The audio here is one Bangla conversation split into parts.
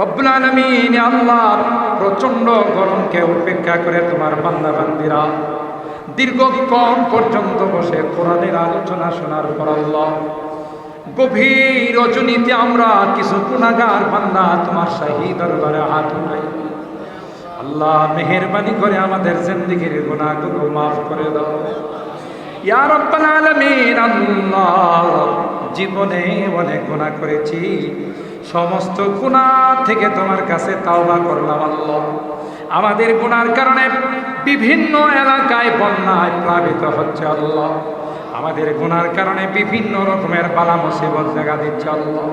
রব্বুল আল্লাহ প্রচণ্ড গরমকে উপেক্ষা করে তোমার বান্দা বান্দিরা দীর্ঘক্ষণ পর্যন্ত বসে কোরআনের আলোচনা শোনার পর আল্লাহ গভীর রজনীতে আমরা কিছু গুণাগার বান্দা তোমার শাহী দরবারে হাত উঠাই। আল্লাহ মেহরবানি করে আমাদের জিন্দিগির গুণাগুলো মাফ করে দাও। ইয়া রব্বাল আলামিন, আল্লাহ জীবনে অনেক গুনাহ করেছি। সমস্ত গুণা থেকে তোমার কাছে তাওবা করলাম আল্লাহ। আমাদের গুনার কারণে বিভিন্ন এলাকায় বন্যায় প্লাবিত হচ্ছে আল্লাহ। আমাদের গুনার কারণে বিভিন্ন রকমের বালা মুসিবত দেখা দিচ্ছে আল্লাহ।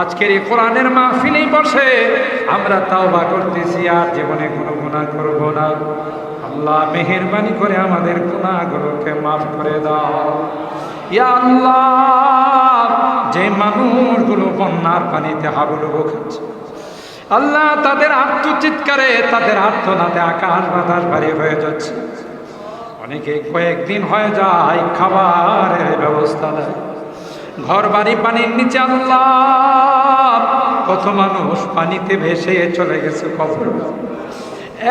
আজকের এই কোরআনের মাহফিলেই বসে আমরা তাওবা করতেছি, আর জীবনে কোনো গুণা করব না। আল্লাহ মেহেরবানি করে আমাদের গুণাগুলোকে মাফ করে দাও। আল্লাহ, যে মানুষগুলো বন্যার পানিতে হাবুডুবু খাচ্ছে, আল্লাহ তাদের আত্মচিৎকারে, তাদের আত্মনাতে আকাশ বাতাস ভারী হয়ে যাচ্ছে। অনেকে কয়েকদিন হয়ে যায়, খাবারের ব্যবস্থা নেয়। ঘর বাড়ি পানির নিচে আল্লাহ কত মানুষ পানিতে ভেসে চলে গেছে কবর।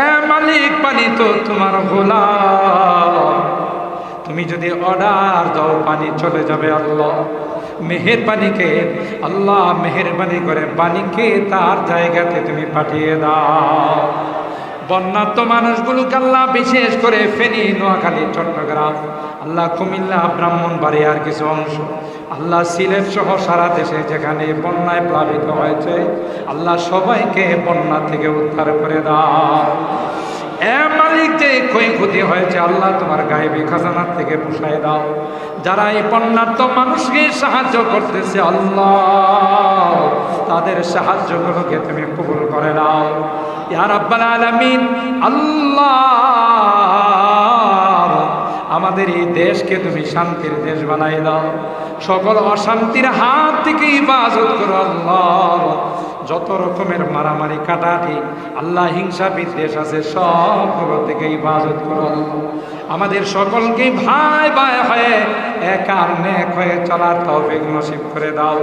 এ মালিক, পানি তো তোমার গোলা তুমি যদি অর্ডার দাও, পানি চলে যাবে আল্লাহ। মেহেরবানিকে, আল্লাহ মেহেরবানি করে পানিকে তার জায়গাতে তুমি পাঠিয়ে দাও। বন্যাত্ম মানুষগুলোকে আল্লাহ বিশেষ করে ফেনী, নোয়াখালী, চট্টগ্রাম, আল্লাহ কুমিল্লা, ব্রাহ্মণ ব্রাহ্মণবাড়িয়ার কিছু অংশ। আল্লাহ সিলেট সহ সারা দেশে যেখানে বন্যায় প্লাবিত হয়েছে, আল্লাহ সবাইকে বন্যা থেকে উদ্ধার করে দাও। এ মালিক যে হয়েছে, আল্লাহ তোমার গায়েবী খাজানার থেকে পুষায় দাও। যারা এই বন্যার্থ মানুষকে সাহায্য করতেছে, আল্লাহ তাদের সাহায্যগুলোকে তুমি কবুল করে আলামিন, আল্লাহ, আমাদের এই দেশকে তুমি শান্তির দেশ বানাই দাও। সকল অশান্তির হাত থেকে হিফাজত করো যত রকমের মারামারি কাটাটি আল্লাহ হিংসা বিদ্বেষ আছে, সবগুলো থেকে ইবাজত করো। আমাদের সকলকে ভাই ভাই হয়ে এক আর নেক হয়ে চলার তৌফিক নসিব করে দাও।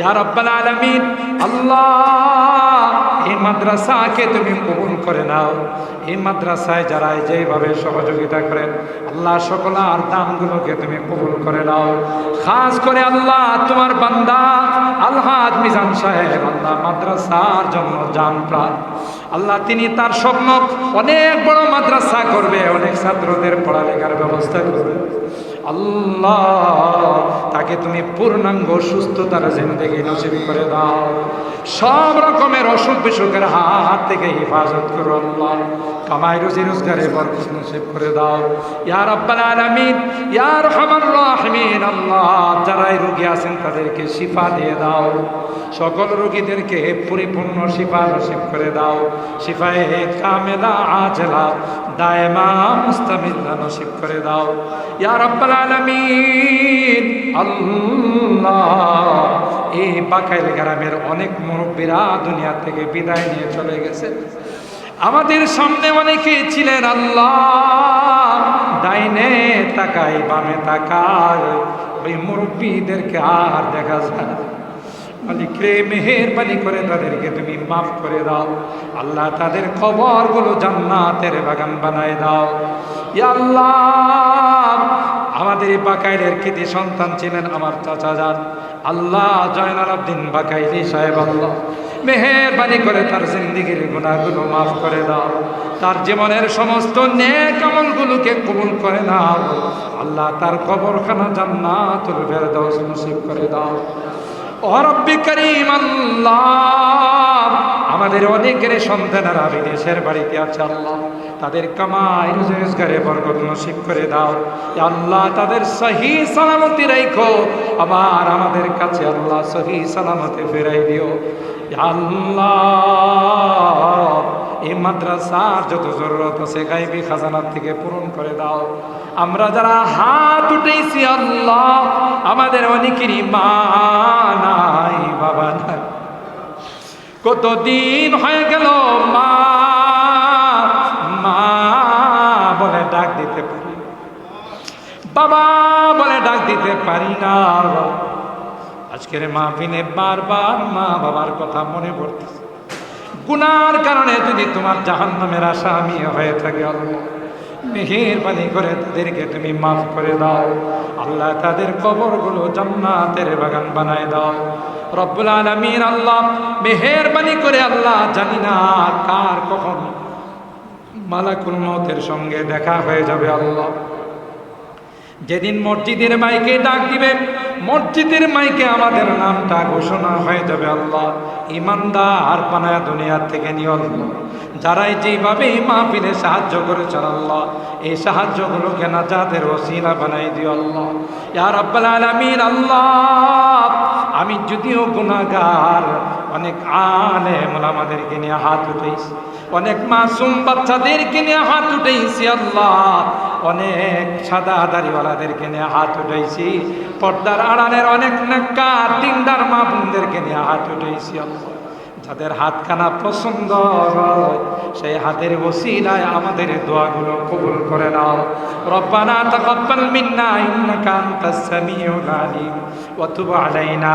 ইয়া রাব্বাল আলামিন, আল্লাহ, এই মাদ্রাসাকে তুমি কবুল করে নাও। এই মাদ্রাসায় যারা যেভাবে সহযোগিতা করেন, আল্লাহ সকল আর দামগুলোকে তুমি কবুল করে নাও। খাস করে আল্লাহ, তোমার বান্দা আল্লাহ মিজান সাহেব, আল্লাহ মাদ্রাসার জন্য যান প্রাণ। আল্লাহ তিনি তার স্বপ্ন অনেক বড় মাদ্রাসা করবে, অনেক ছাত্রদের পড়ালেখার ব্যবস্থা করবে। আল্লাহ, তাকে তুমি পূর্ণাঙ্গ সুস্থতার জিন্দগি নসিব করে দাও। সব রকমের অসুখ বিসুখের হাত থেকে হেফাজত করো আল্লাহ। কামাই, রুজি, রোজগারে বরকত নসিব করে দাও। ইয়া রাব্বাল আলামিন, ইয়া রহমান, আল্লাহ, যারাই রোগী আছেন তাদেরকে শিফা দিয়ে দাও। সকল রোগীদেরকে পরিপূর্ণ শিফা নসিব করে দাও। শিফায়ে কামেলা আজলা দায়মা মুস্তামিল্লা নসিব করে দাও। ইয়া রাব্বাল আলামিন, আল্লাহ, এই বাকাইল গ্রামের অনেক মুরব্বীরা দুনিয়া থেকে বিদায় নিয়ে চলে গেছে। আমাদের সামনে অনেকে ছিলেন, আল্লাহ, ডাইনে তাকাই বামে তাকায়। ওই মুরব্বীদেরকে আর দেখা যায় মালিক রে মেহেরবানি করে তাদেরকে তুমি মাফ করে দাও। আল্লাহ তাদের খবরগুলো জান্নাতের বাগান বানায় দাও। আল্লাহ, আমাদের বাকাইলের কৃতি সন্তান ছিলেন আমার চাচা যান আল্লাহ জয়নাল আব্দিন বাকাইলি সাহেব আল্লাহ, মেহেরবানি করে তার জিন্দিগির গুণাগুলো মাফ করে দাও। তার জীবনের সমস্ত নেক আমলগুলোকে কবুল করে নাও। আল্লাহ তার কবরখানা জান্নাতুল ফেরদাউস নসিব করে দাও। আমাদের অনেকের সন্তানেরা বিদেশের বাড়িতে আছে আল্লাহ। তাদের কামাই রোজগারে বরকত নসিব করে দাও। আল্লাহ তাদের সহি সালামতি রাখো আবার আমাদের কাছে আল্লাহ সহি সালামতি ফেরাই দিও। আল্লাহ, এই মাদ্রাসার যত জরুরত আছে, গাইবি খাজানার থেকে পূরণ করে দাও। আমরা যারা হাত উঠেছি আল্লাহ, আমাদের অনেকেরই মা নাই, বাবা নাই। কতদিন হয়ে গেল মা মা দিতে পারি। বাবা বলে ডাক দিতে পারি না। আজকের মাহফিনে বারবার মা বাবার কথা মনে পড়তেছে। গুনার কারণে যদি তোমার জাহান্নামের আসামি হয়ে থাকে, আল্লাহ। মেহেরবানি করে তাদেরকে তুমি মাফ করে দাও। আল্লাহ তাদের কবরগুলো জান্নাতের বাগান বানায় দাও। রব্বুল আলামিন আল্লাহ, মেহেরবানি করে আল্লাহ জানি না কার কখন মালাকুল মতের সঙ্গে দেখা হয়ে যাবে আল্লাহ। যেদিন মসজিদের মাইকে ডাক দিবে, মসজিদের মাইকে আমাদের নামটা ঘোষণা হয়ে যাবে আল্লাহ। ইমানদার বানায় দুনিয়ার থেকে নিয়ে যারাই যেভাবে মাহফিলে সাহায্য করেছেন আল্লাহ, এই সাহায্যগুলোকে না যাদের ওসিলা বানাই দিও আল্লাহ। ইয়া রাব্বাল আলামিন, আল্লাহ, আমি যদিও গুনাহগার, অনেক আলেম আমাদেরকে নিয়ে হাত উঠেছি অনেক মাসুম বাচ্চাদেরকে নিয়ে হাত উঠেছি আল্লাহ। অনেক সাদা দাড়িওয়ালাদেরকে নিয়ে হাত উঠেছি পর্দার আড়ালের অনেক নাক্কার তিনদার মা বোনদেরকে নিয়ে হাত উঠেছি আল্লাহ। যাদের হাতখানা পছন্দ হয়, সেই হাতের ওসিলায় আমাদের দোয়াগুলো কবুল করে নাও। রব্বানা তাকাব্বাল মিন্না ইন্নাকা আনতাস সামিউল আলিম। ওয়া তুব আলাইনা।